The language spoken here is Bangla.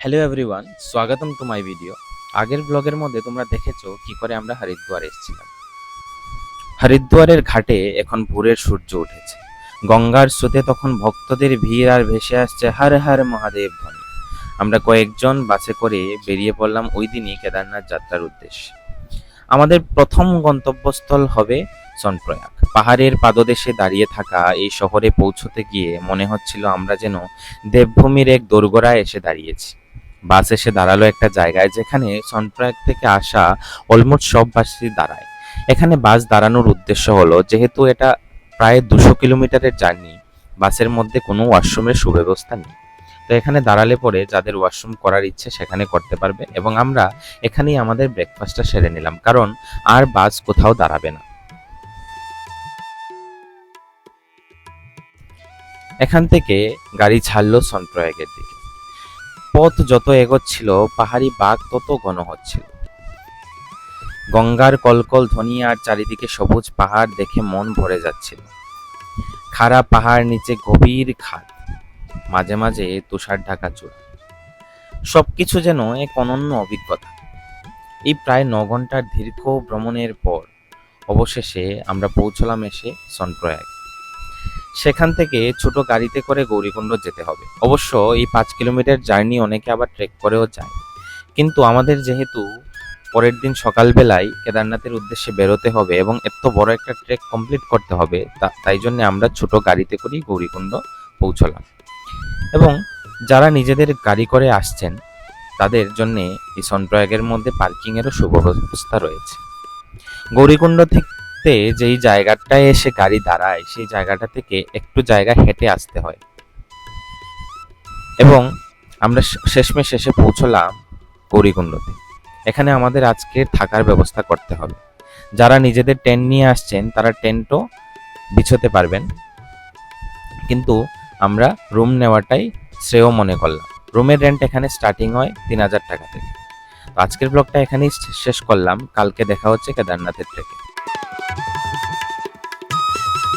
হ্যালো এভরিওয়ান স্বাগতম টু মাই ভিডিও আগের ব্লগের মধ্যে তোমরা দেখেছ কি করে আমরা হরিদ্বার এসেছিলাম। হরিদ্বারের ঘাটে এখন ভোরের সূর্য উঠেছে। গঙ্গার স্রোতে তখন ভক্তদের ভিড় আর ভেসে আসছে হর হর মহাদেব ধ্বনি। আমরা কয়েকজন বাসে করে বেরিয়ে পড়লাম ওই দিনই কেদারনাথ যাত্রার উদ্দেশ্যে। আমাদের প্রথম গন্তব্যস্থল হবে সনপ্রয়াগ। পাহাড়ের পাদদেশে দাঁড়িয়ে থাকা এই শহরে পৌঁছতে গিয়ে মনে হচ্ছিল আমরা যেন দেবভূমির এক দোরগোড়ায় এসে দাঁড়িয়েছি। বাস এসে দাঁড়াল একটা জায়গায় যেখানে সনপ্রয়াগ থেকে আসা অলমোস্ট সব বাসই দাঁড়ায়। এখানে বাস দাঁড়ানোর উদ্দেশ্য হলো, যেহেতু এটা প্রায় দুশো কিলোমিটারের জার্নি, বাসের মধ্যে কোনো ওয়াশরুমের সুব্যবস্থা নেই। তো এখানে দাঁড়ালে পরে যাদের ওয়াশরুম করার ইচ্ছে সেখানে করতে পারবে এবং আমরা এখানেই আমাদের ব্রেকফাস্টটা সেরে নিলাম, কারণ আর বাস কোথাও দাঁড়াবে না। এখান থেকে গাড়ি ছাড়লো সনপ্রয়াগের দিকে। পথ যত এগোচ্ছিল, পাহাড়ি বাঘ তত ঘন হচ্ছিল। গঙ্গার কলকল ধ্বনি আর চারিদিকে সবুজ পাহাড় দেখে মন ভরে যাচ্ছিল। খাড়া পাহাড় নিচে গভীর খাদ মাঝে মাঝে তুষার ঢাকা চূড়া। সবকিছু যেন এক অনন্য অভিজ্ঞতা। এই প্রায় ন ঘণ্টার দীর্ঘ ভ্রমণের পর অবশেষে আমরা পৌঁছলাম এসে সনপ্রয়াগ। সেখান থেকে ছোট গাড়িতে করে গৌরীকুণ্ড যেতে হবে। অবশ্য এই পাঁচ কিলোমিটার জার্নি অনেকে আবার ট্রেক করেও যায়। কিন্তু আমাদের যেহেতু পরের দিন সকালবেলায় কেদারনাথের উদ্দেশ্যে বেরোতে হবে এবং এত বড় একটা ট্রেক কমপ্লিট করতে হবে তাই জন্য আমরা ছোট গাড়িতে করেই গৌরীকুণ্ড পৌঁছলাম। এবং যারা নিজেদের গাড়ি করে আসছেন, তাদের জন্যে এই সনপ্রয়াগের মধ্যে পার্কিংয়েরও সুব্যবস্থা রয়েছে। গৌরীকুণ্ড থেকে যেই জায়গাটায় এসে গাড়ি দাঁড়ায়, সেই জায়গাটা থেকে একটু জায়গা হেঁটে আসতে হয়। এবং আমরা শ- শেষমেশ শেষে পৌঁছলাম গৌরীকুণ্ডতে। এখানে আমাদের আজকে থাকার ব্যবস্থা করতে হবে। যারা নিজেদের টেন্ট নিয়ে আসছেন, তারা টেন্টও বিছোতে পারবেন। কিন্তু আমরা রুম নেওয়াটাই শ্রেয় মনে করলাম। রুমের রেন্ট এখানে স্টার্টিং হয় তিন হাজার টাকা থেকে। আজকের ব্লগটা এখানেই শেষ করলাম। কালকে দেখা হচ্ছে কেদারনাথের ট্রেকে